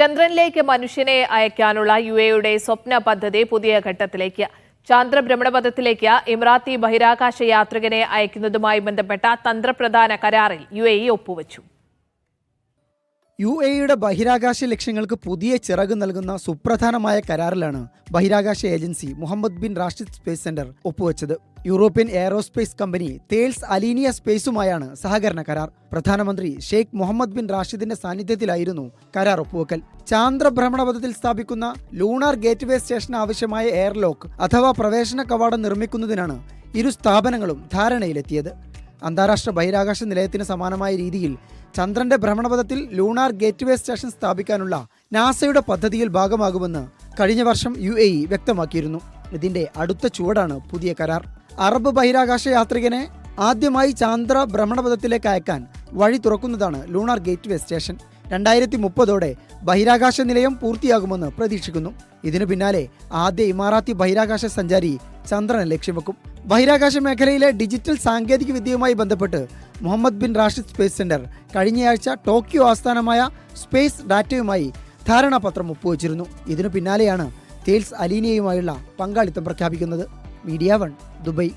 ചന്ദ്രനിലേക്ക് മനുഷ്യനെ അയക്കാനുള്ള യു എയുടെ സ്വപ്ന പദ്ധതി പുതിയ ഘട്ടത്തിലേക്ക്. ചാന്ദ്രഭ്രമണപഥത്തിലേക്ക് ഇമ്രാത്തി ബഹിരാകാശ യാത്രികനെ അയക്കുന്നതുമായി ബന്ധപ്പെട്ട തന്ത്രപ്രധാന കരാറിൽ യു എ ഒപ്പുവച്ചു. യു എയുടെ ബഹിരാകാശ ലക്ഷ്യങ്ങൾക്ക് പുതിയ ചിറക് നൽകുന്ന സുപ്രധാനമായ കരാറിലാണ് ബഹിരാകാശ agency Mohammed bin Rashid space centre ഒപ്പുവെച്ചത്. European aerospace company Thales Alenia സ്പേസുമായാണ് സഹകരണ കരാർ. പ്രധാനമന്ത്രി ഷെയ്ഖ് മുഹമ്മദ് ബിൻ റാഷിദിന്റെ സാന്നിധ്യത്തിലായിരുന്നു കരാർ ഒപ്പുവെക്കൽ. ചാന്ദ്രഭ്രമണപഥത്തിൽ സ്ഥാപിക്കുന്ന ലൂണാർ ഗേറ്റ്വേ സ്റ്റേഷൻ ആവശ്യമായ എയർലോക്ക് അഥവാ പ്രവേശന കവാടം നിർമ്മിക്കുന്നതിനാണ് ഇരു സ്ഥാപനങ്ങളും ധാരണയിലെത്തിയത്. അന്താരാഷ്ട്ര ബഹിരാകാശ നിലയത്തിന് സമാനമായ രീതിയിൽ ചന്ദ്രന്റെ ഭ്രമണപഥത്തിൽ ലൂണാർ ഗേറ്റ്വേ സ്റ്റേഷൻ സ്ഥാപിക്കാനുള്ള നാസയുടെ പദ്ധതിയിൽ ഭാഗമാകുമെന്ന് കഴിഞ്ഞ വർഷം യു എ വ്യക്തമാക്കിയിരുന്നു. ഇതിന്റെ അടുത്ത ചുവടാണ് പുതിയ കരാർ. അറബ് ബഹിരാകാശ യാത്രികനെ ആദ്യമായി ചാന്ദ്ര ഭ്രമണപഥത്തിലേക്ക് അയക്കാൻ വഴി തുറക്കുന്നതാണ് ലൂണാർ ഗേറ്റ്വേ സ്റ്റേഷൻ. രണ്ടായിരത്തി മുപ്പതോടെ ബഹിരാകാശ നിലയം പൂർത്തിയാകുമെന്ന് പ്രതീക്ഷിക്കുന്നു. ഇതിനു പിന്നാലെ ആദ്യ ഇമാറാത്തി ബഹിരാകാശ സഞ്ചാരി ചന്ദ്രനെ ലക്ഷ്യമാക്കും ബഹിരാകാശ മേഖലയിലെ ഡിജിറ്റൽ സാങ്കേതിക വിദ്യയുമായി ബന്ധപ്പെട്ട് Mohammed bin Rashid Space Centre കഴിഞ്ഞയാഴ്ച ടോക്കിയോ ആസ്ഥാനമായ സ്പേസ് ഡാറ്റയുമായി ധാരണാപത്രം ഒപ്പുവച്ചിരുന്നു. ഇതിനു പിന്നാലെയാണ് തേൽസ് അലീനിയയുമായുള്ള പങ്കാളിത്തം പ്രഖ്യാപിക്കുന്നത്. Media One Dubai.